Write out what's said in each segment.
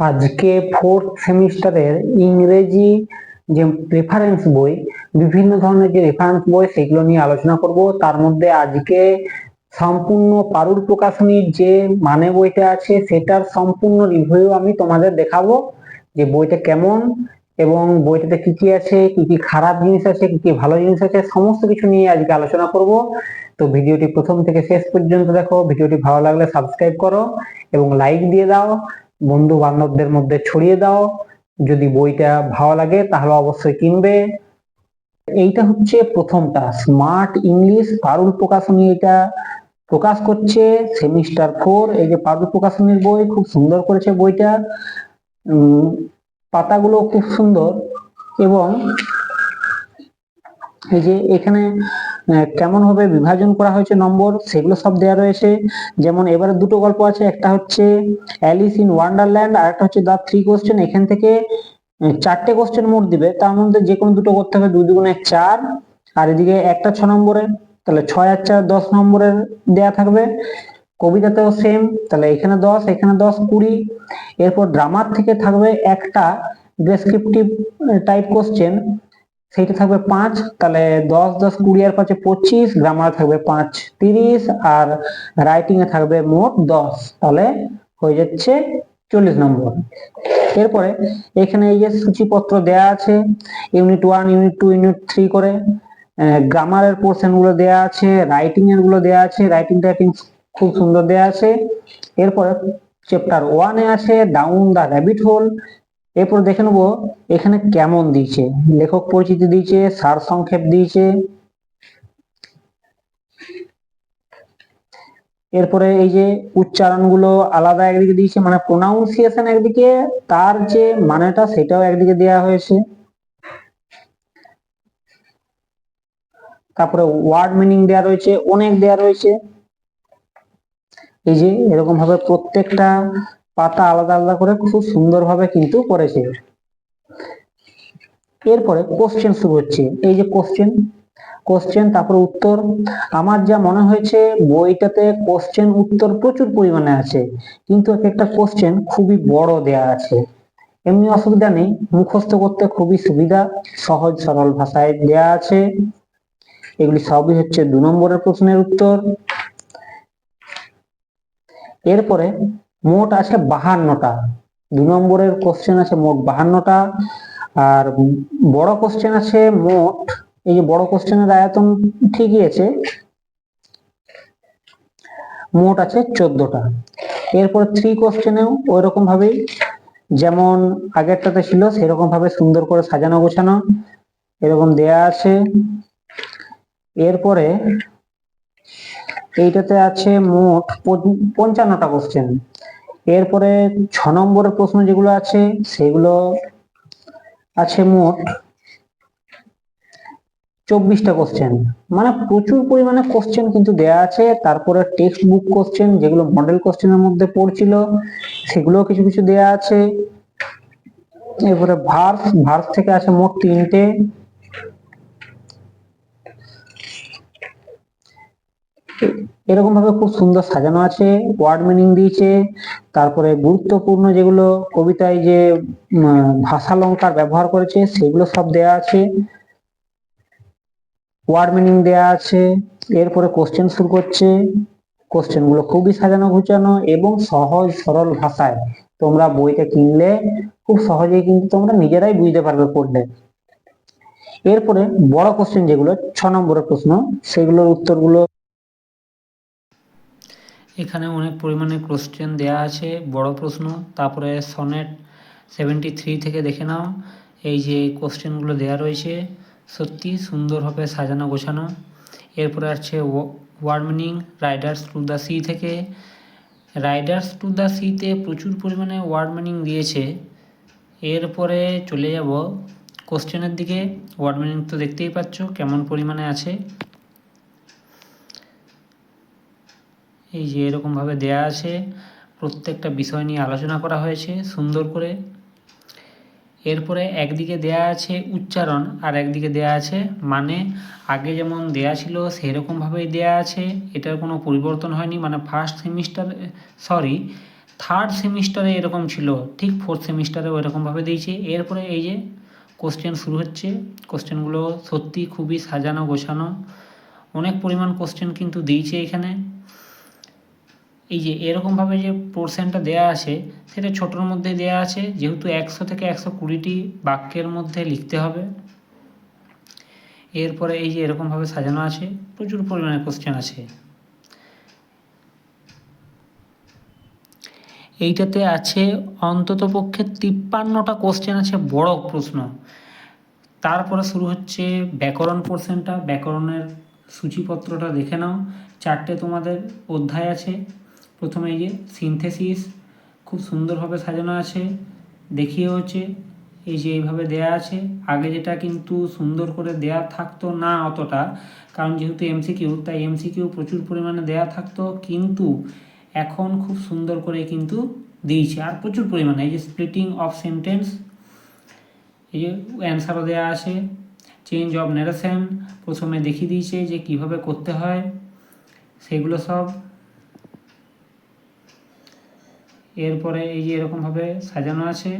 আজকে ফোর্থ সেমিস্টারের ইংরেজি যে রেফারেন্স বই, বিভিন্ন ধরনের যে রেফারেন্স বই, সেগুলো নিয়ে আলোচনা করব। তার মধ্যে আজকে সম্পূর্ণ পারুল প্রকাশনীর যে মানে বইটা আছে, সেটার সম্পূর্ণ রিভিউ আমি তোমাদের দেখাবো। যে বইটা কেমন এবং বইটাতে কি কি আছে, কি কি খারাপ জিনিস আছে, কি কি ভালো জিনিস আছে, সমস্ত কিছু নিয়ে আজকে আলোচনা করব। তো ভিডিওটি প্রথম থেকে শেষ পর্যন্ত দেখো। ভিডিওটি ভালো লাগলে সাবস্ক্রাইব করো এবং লাইক দিয়ে দাও। বন্ধু বান্ধবদের মধ্যে ছড়িয়ে দাও। যদি বইটা ভালো লাগে তাহলে অবশ্যই কিনবে। এইটা হচ্ছে প্রথমটা স্মার্ট ইংলিশ পারুল প্রকাশনী এটা প্রকাশ করছে সেমিস্টার ফোর। এই যে পারুল প্রকাশনীর বই খুব সুন্দর করেছে বইটা। পাতাগুলো খুব সুন্দর এবং এই যে এখানে আহ, কেমন ভাবে বিভাজন করা হয়েছে নম্বর সেগুলো সব দেওয়া রয়েছে। যেমন এবারে দুটো গল্প আছে একটা হচ্ছে অ্যালিস ইন ওয়ান্ডারল্যান্ড আর একটা হচ্ছে দ্য থ্রি কোশ্চেন এখান থেকে চারটে কোশ্চেন মোট দিবে। তার মধ্যে যে কোনো দুটো করতে হবে দুই দুগুণে চার। আর এদিকে একটা ছ নম্বরের তাহলে ছয় আর চার দশ নম্বরের দেয়া থাকবে। কবিতাতেও সেম তাহলে এখানে দশ এখানে দশ কুড়ি। এরপর ড্রামার থেকে থাকবে একটা ডেসক্রিপটিভ টাইপ কোশ্চেন সেইটা থাকবে পাঁচ, তাহলে দশ দশ কুড়ি আর পাঁচে পঁচিশ গ্রামার থাকবে পাঁচ তিরিশ, আর রাইটিং এ থাকবে মোট দশ, তাহলে হয়ে যাচ্ছে চল্লিশ নম্বর। এরপরে এখানে এই যে সূচিপত্র দেয়া আছে unit one unit two unit three করে গ্রামারের পোর্শনগুলো দেয়া আছে রাইটিং এরগুলো দেয়া আছে রাইটিং টাইপিং খুব সুন্দর দেয়া আছে। এরপরে চ্যাপ্টার ওয়ানে আছে ডাউন দা র্যাবিট হোল এরপর দেখে নেব এখানে কেমন দিয়েছে। লেখক পরিচিতি দিয়েছে, সার সংক্ষেপ দিয়েছে। এরপরে এই যে উচ্চারণগুলো আলাদা একদিকে দিয়েছে মানে প্রোনাউন্সিয়েশন একদিকে, তার যে মানেটা সেটাও একদিকে দেয়া হয়েছে। তারপরে ওয়ার্ড মিনিং দেয়া রয়েছে, অনেক দেয়া রয়েছে। এই যে এরকম ভাবে প্রত্যেকটা পাতা আলাদা আলাদা করে খুব সুন্দরভাবে কিন্তু করেছে। এরপরে কোশ্চেন শুরু হচ্ছে। এই যে কোশ্চেন কোশ্চেন তারপরে উত্তর। আমার যা মনে হয়েছে, বইটাতে কোশ্চেন উত্তর প্রচুর পরিমাণে আছে। কিন্তু এক একটা কোশ্চেন খুবই বড় দেয়া আছে। এমনি অসুবিধা নেই। মুখস্থ করতে খুবই সুবিধা। সহজ, সরল ভাষায় দেয়া আছে। এগুলি সবই হচ্ছে দু নম্বরের প্রশ্নের উত্তর। এরপরে মোট আছে বাহান্নটা। দু নম্বরের কোশ্চেন আছে মোট বাহান্নটা। আর বড় কোশ্চেন আছে মোট, এই যে বড় কোশ্চেনের আয়তন ঠিকই আছে, মোট আছে চোদ্দটা। এরপর থ্রি কোশ্চেনেও ওই রকম ভাবেই, যেমন আগেরটাতে ছিল সেরকম ভাবে সুন্দর করে সাজানো গোছানো, এরকম দেয়া আছে। এরপরে এইটাতে আছে মোট পঞ্চান্নটা কোশ্চেন এরপরে ছ নম্বরের প্রশ্ন যেগুলো আছে, সেগুলো আছে মোট চব্বিশটা কোশ্চেন মানে প্রচুর পরিমাণে কোশ্চেন কিন্তু দেয়া আছে। তারপরে টেক্সট বুক কোশ্চেন যেগুলো মডেল কোশ্চেনের মধ্যে পড়ছিল সেগুলো কিছু কিছু দেয়া আছে। এরপরে ভার্স ভার্স থেকে আছে মোট তিনটে। এরকম ভাবে খুব সুন্দর সাজানো আছে ওয়ার্ড মিনিং দিয়েছে, তারপরে গুরুত্বপূর্ণ যেগুলো কবিতায় যে ভাষালঙ্কার ব্যবহার করেছে, সেগুলো সব দেয়া আছে। ওয়ার্ড মিনিং দেয়া আছে, এরপরে কোশ্চেন শুরু করছে। কোশ্চেনগুলো খুবই সাজানো গুছানো এবং সহজ সরল ভাষায় তোমরা বইটা কিনলে খুব সহজেই কিন্তু তোমরা নিজেরাই বুঝতে পারবে পড়লে। এরপরে বড় কোশ্চেন যেগুলো, ছ নম্বরের প্রশ্ন, সেগুলোর উত্তরগুলো এখানে অনেক পরিমাণে কোশ্চেন দেয়া আছে, বড় প্রশ্ন। তারপরে সনেট সেভেন্টি থ্রি থেকে দেখে নাও। এই যে কোশ্চেনগুলো দেয়া রয়েছে, সত্যি সুন্দরভাবে সাজানো, গোছানো। এরপরে আছে word meaning Riders to the Sea থেকে। রাইডার্স টু দ্য সিতে প্রচুর পরিমাণে ওয়ার্ড মিনিং দিয়েছে। এরপরে চলে যাব কোশ্চেনের দিকে। ওয়ার্ড মিনিং তো দেখতেই পাচ্ছ, কেমন পরিমাণে আছে। এই যে এরকমভাবে দেয়া আছে, প্রত্যেকটা বিষয় নিয়ে আলোচনা করা হয়েছে সুন্দর করে। এরপরে একদিকে দেয়া আছে উচ্চারণ, আর একদিকে দেয়া আছে মানে। আগে যেমন দেয়া ছিল সেরকমভাবেই দেয়া আছে, এটার কোনো পরিবর্তন হয়নি মানে ফার্স্ট সেমিস্টার সরি থার্ড সেমিস্টারে এরকম ছিল, ঠিক ফোর্থ সেমিস্টারে ওইরকমভাবে দিয়েছে। এরপরে এই যে কোশ্চেন শুরু হচ্ছে কোশ্চেনগুলো সত্যি খুবই সাজানো গোছানো। অনেক পরিমাণ কোশ্চেন কিন্তু দিয়েছে এখানে। এই যে এরকমভাবে যে পোর্শনটা দেয়া আছে, সেটা ছোটোর মধ্যে দেয়া আছে, যেহেতু একশো থেকে একশো কুড়িটি বাক্যের মধ্যে লিখতে হবে। এরপরে এই যে এরকমভাবে সাজানো আছে, প্রচুর পরিমাণে কোশ্চেন আছে। এইটাতে আছে অন্তত পক্ষে তিপ্পান্নটা কোশ্চেন আছে, বড় প্রশ্ন। তারপরে শুরু হচ্ছে ব্যাকরণ পোর্শনটা ব্যাকরণের সূচিপত্রটা দেখে নাও। চারটে তোমাদের অধ্যায় আছে। প্রথমে এই যে সিনথেসিস খুব সুন্দরভাবে সাজানো আছে দেখিয়ে হচ্ছে, এই যে এইভাবে দেয়া আছে। আগে যেটা কিন্তু সুন্দর করে দেয়া থাকতো না অতটা, কারণ যেহেতু এমসিকিউ তাই এমসিকিউ প্রচুর পরিমাণে দেয়া থাকতো, কিন্তু এখন খুব সুন্দর করে কিন্তু দিয়েছে, আর প্রচুর পরিমাণে। এই যে স্প্লিটিং অফ সেন্টেন্স এই যে অ্যান্সারও দেওয়া আছে চেঞ্জ অফ ন্যারেশন প্রথমে দেখিয়ে দিয়েছে যে কীভাবে করতে হয়, সেগুলো সব এরপরে এই যে এরকমভাবে সাজানো আছে।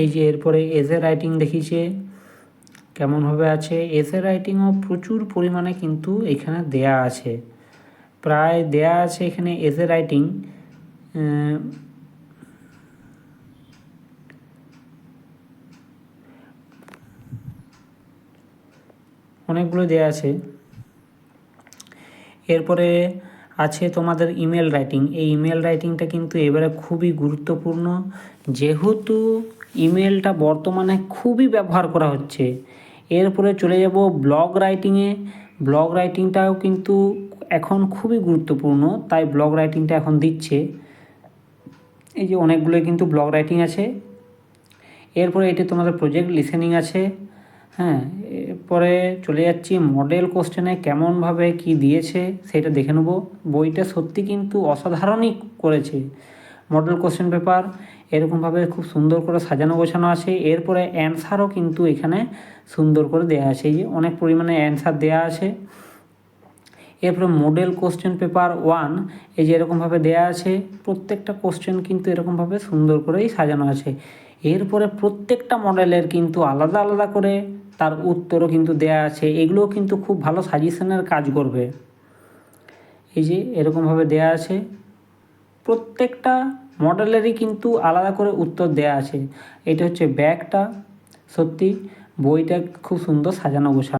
এই যে এরপরে এসে রাইটিং দেখিয়েছে কেমনভাবে আছে? এসে রাইটিংও প্রচুর পরিমাণে কিন্তু এখানে দেয়া আছে। প্রায় দেয়া আছে এখানে এসে রাইটিং অনেকগুলো দেওয়া আছে। এরপরে আছে তোমাদের ইমেল রাইটিং এই ইমেল রাইটিংটা কিন্তু এবারে খুবই গুরুত্বপূর্ণ। যেহেতু ইমেলটা বর্তমানে খুবই ব্যবহার করা হচ্ছে, এরপরে চলে যাব ব্লগ রাইটিংয়ে ব্লগ রাইটিংটাও কিন্তু এখন খুবই গুরুত্বপূর্ণ, তাই ব্লগ রাইটিংটা এখন দিচ্ছে। এই যে অনেকগুলো কিন্তু ব্লগ রাইটিং আছে। এরপরে এটি তোমাদের প্রজেক্ট লিসেনিং আছে। হ্যাঁ এরপরে চলে যাচ্ছি মডেল কোশ্চেনে কেমনভাবে কি দিয়েছে সেটা দেখে নেব। বইটা সত্যি কিন্তু অসাধারণই করেছে। মডেল কোশ্চেন পেপার এরকমভাবে খুব সুন্দর করে সাজানো গোছানো আছে। এরপরে অ্যান্সারও কিন্তু এখানে সুন্দর করে দেওয়া আছে। এই যে অনেক পরিমাণে অ্যান্সার দেওয়া আছে। এরপরে মডেল কোশ্চেন পেপার ওয়ান এই যে এরকমভাবে দেওয়া আছে। প্রত্যেকটা কোশ্চেন কিন্তু এরকমভাবে সুন্দর করেই সাজানো আছে। এরপরে প্রত্যেকটা মডেলের কিন্তু আলাদা আলাদা করে তার উত্তরও কিন্তু দেয়া আছে। এগুলোও কিন্তু খুব ভালো সাজেশনের কাজ করবে। এই যে এরকমভাবে দেয়া আছে। প্রত্যেকটা মডেলেরই কিন্তু আলাদা করে উত্তর দেয়া আছে। এটা হচ্ছে ব্যাগটা। সত্যি বইটা খুব সুন্দর সাজানো গোছানো।